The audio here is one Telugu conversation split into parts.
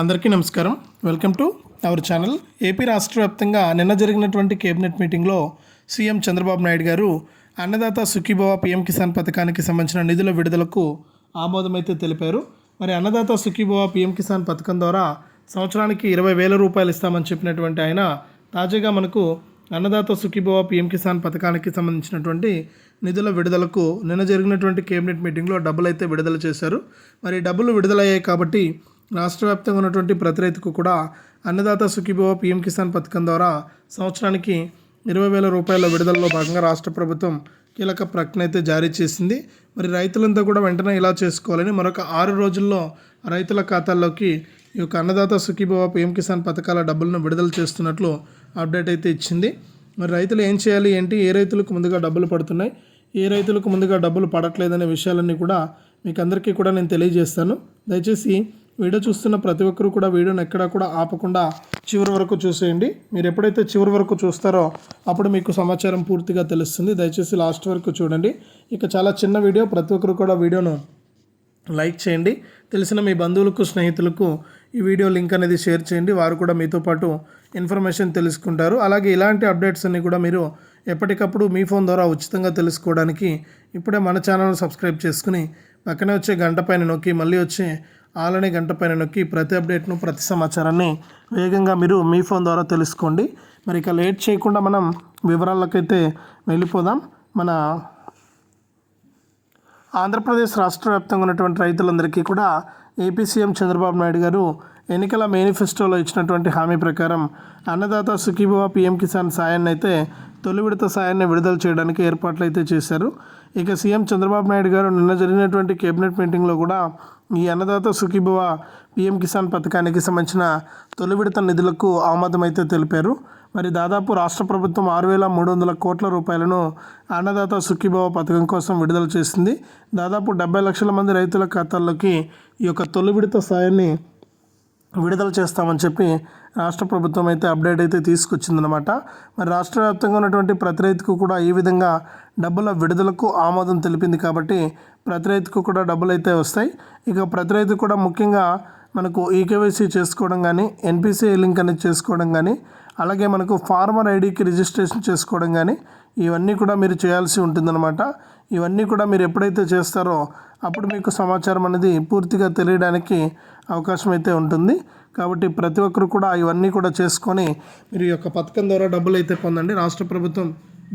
అందరికీ నమస్కారం. Welcome to our channel. AP రాష్ట్ర వ్యాప్తంగా నిన్న జరిగినటువంటి కేబినెట్ మీటింగ్లో సీఎం చంద్రబాబు నాయుడు గారు అన్నదాత సుఖీభవ పీఎం కిసాన్ పథకానికి సంబంధించిన నిధుల విడుదలకు ఆమోదమైతే తెలిపారు. మరి అన్నదాత సుఖీభవ పీఎం కిసాన్ పథకం ద్వారా సంవత్సరానికి ఇరవై వేల రూపాయలు ఇస్తామని చెప్పినటువంటి ఆయన తాజాగా మనకు అన్నదాత సుఖీభవ పీఎం కిసాన్ పథకానికి సంబంధించినటువంటి నిధుల విడుదలకు నిన్న జరిగినటువంటి కేబినెట్ మీటింగ్లో డబ్బులు అయితే విడుదల చేశారు. మరి డబ్బులు విడుదలయ్యాయి కాబట్టి రాష్ట్ర వ్యాప్తంగా ఉన్నటువంటి ప్రతి రైతుకు కూడా అన్నదాత సుఖీభవ పీఎం కిసాన్ పథకం ద్వారా సంవత్సరానికి ఇరవై వేల రూపాయల విడుదలలో భాగంగా రాష్ట్ర ప్రభుత్వం కీలక ప్రకటన అయితే జారీ చేసింది. మరి రైతులంతా కూడా వెంటనే ఇలా చేసుకోవాలని మరొక ఆరు రోజుల్లో రైతుల ఖాతాల్లోకి ఈ యొక్క అన్నదాత సుఖీభవ పీఎం కిసాన్ పథకాల డబ్బులను విడుదల చేస్తున్నట్లు అప్డేట్ అయితే ఇచ్చింది. మరి రైతులు ఏం చేయాలి? ఏంటి? ఏ రైతులకు ముందుగా డబ్బులు పడుతున్నాయి? ఏ రైతులకు ముందుగా డబ్బులు పడట్లేదనే విషయాలన్నీ కూడా మీకు అందరికీ కూడా నేను తెలియజేస్తాను. దయచేసి వీడియో చూస్తున్న ప్రతి ఒక్కరు కూడా వీడియోని ఎక్కడా కూడా ఆపకుండా చివరి వరకు చూసేయండి. మీరు ఎప్పుడైతే చివరి వరకు చూస్తారో అప్పుడు మీకు సమాచారం పూర్తిగా తెలుస్తుంది. దయచేసి లాస్ట్ వరకు చూడండి. ఇక చాలా చిన్న వీడియో. ప్రతి ఒక్కరు కూడా వీడియోను లైక్ చేయండి. తెలిసిన మీ బంధువులకు స్నేహితులకు ఈ వీడియో లింక్ అనేది షేర్ చేయండి. వారు కూడా మీతో పాటు ఇన్ఫర్మేషన్ తెలుసుకుంటారు. అలాగే ఇలాంటి అప్డేట్స్ అన్ని కూడా మీరు ఎప్పటికప్పుడు మీ ఫోన్ ద్వారా ఉచితంగా తెలుసుకోవడానికి ఇప్పుడే మన ఛానల్ సబ్స్క్రైబ్ చేసుకుని పక్కనే వచ్చే గంట పైన నొక్కి మళ్ళీ వచ్చే ఆలనే గంట పైన నొక్కి ప్రతి అప్డేట్ను ప్రతి సమాచారాన్ని వేగంగా మీరు మీ ఫోన్ ద్వారా తెలుసుకోండి. మరి ఇక లేట్ చేయకుండా మనం వివరాలకైతే వెళ్ళిపోదాం. మన ఆంధ్రప్రదేశ్ రాష్ట్ర వ్యాప్తంగా ఉన్నటువంటి రైతులందరికీ కూడా ఏపీ సీఎం చంద్రబాబు నాయుడు గారు ఎన్నికల మేనిఫెస్టోలో ఇచ్చినటువంటి హామీ ప్రకారం అన్నదాత సుఖీభవ పీఎం కిసాన్ సాయాన్ని అయితే తొలి విడత సాయాన్ని విడుదల చేయడానికి ఏర్పాట్లు అయితే చేశారు. ఇక సీఎం చంద్రబాబు నాయుడు గారు నిన్న జరిగినటువంటి కేబినెట్ మీటింగ్లో కూడా ఈ అన్నదాత సుఖీభవ పీఎం కిసాన్ పథకానికి సంబంధించిన తొలి విడత నిధులకు ఆమోదమైతే తెలిపారు. మరి దాదాపు రాష్ట్ర ప్రభుత్వం ఆరు వేల మూడు వందల కోట్ల రూపాయలను అన్నదాత సుఖీభవ పథకం కోసం విడుదల చేసింది. దాదాపు డెబ్బై లక్షల మంది రైతుల ఖాతాల్లోకి ఈ యొక్క తొలి విడత సాయాన్ని విడుదల చేస్తామని చెప్పి రాష్ట్ర ప్రభుత్వం అయితే అప్డేట్ అయితే తీసుకొచ్చిందనమాట మరి రాష్ట్ర వ్యాప్తంగా ఉన్నటువంటి ప్రతి రైతుకు కూడా ఈ విధంగా డబ్బుల విడుదలకు ఆమోదం తెలిపింది కాబట్టి ప్రతి రైతుకు కూడా డబ్బులు అయితే వస్తాయి. ఇక ప్రతి రైతు కూడా ముఖ్యంగా మనకు ఈకేవైసీ చేసుకోవడం కానీ ఎన్పిసిఐ లింక్ అనేది చేసుకోవడం కానీ అలాగే మనకు ఫార్మర్ ఐడికి రిజిస్ట్రేషన్ చేసుకోవడం కానీ ఇవన్నీ కూడా మీరు చేయాల్సి ఉంటుందన్నమాట. ఇవన్నీ కూడా మీరు ఎప్పుడైతే చేస్తారో అప్పుడు మీకు సమాచారం అనేది పూర్తిగా తెలియడానికి అవకాశం అయితే ఉంటుంది. కాబట్టి ప్రతి ఒక్కరు కూడా ఇవన్నీ కూడా చేసుకొని మీరు ఈ యొక్క పథకం ద్వారా డబ్బులు అయితే పొందండి. రాష్ట్ర ప్రభుత్వం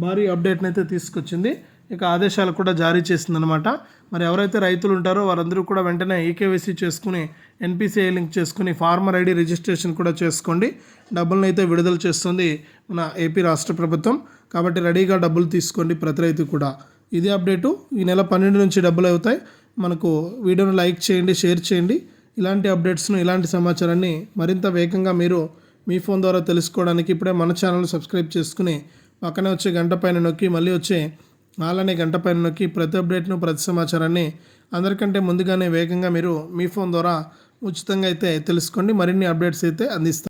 భారీ అప్డేట్ని అయితే తీసుకొచ్చింది. ఇక ఆదేశాలు కూడా జారీ చేసిందనమాట మరి ఎవరైతే రైతులు ఉంటారో వారందరూ కూడా వెంటనే ఈకేవైసీ చేసుకుని ఎన్పిసిఐ లింక్ చేసుకుని ఫార్మర్ ఐడి రిజిస్ట్రేషన్ కూడా చేసుకోండి. డబ్బులను అయితే విడుదల చేస్తుంది మన ఏపీ రాష్ట్ర ప్రభుత్వం. కాబట్టి రెడీగా డబ్బులు తీసుకోండి ప్రతి రైతు కూడా. ఇది అప్డేటు. ఈ నెల పన్నెండు నుంచి డబ్బులు అవుతాయి. మనకు వీడియోను లైక్ చేయండి షేర్ చేయండి. ఇలాంటి అప్డేట్స్ను ఇలాంటి సమాచారాన్ని మరింత వేగంగా మీరు మీ ఫోన్ ద్వారా తెలుసుకోవడానికి ఇప్పుడే మన ఛానల్ సబ్స్క్రైబ్ చేసుకుని పక్కనే వచ్చే గంట పైన నొక్కి మళ్ళీ వచ్చే అలానే గంట పైన నొక్కి ప్రతి అప్డేట్ను ప్రతి సమాచారాన్ని అందరికంటే ముందుగానే వేగంగా మీరు మీ ఫోన్ ద్వారా ఉచితంగా అయితే తెలుసుకోండి. మరిన్ని అప్డేట్స్ అయితే అందిస్తారు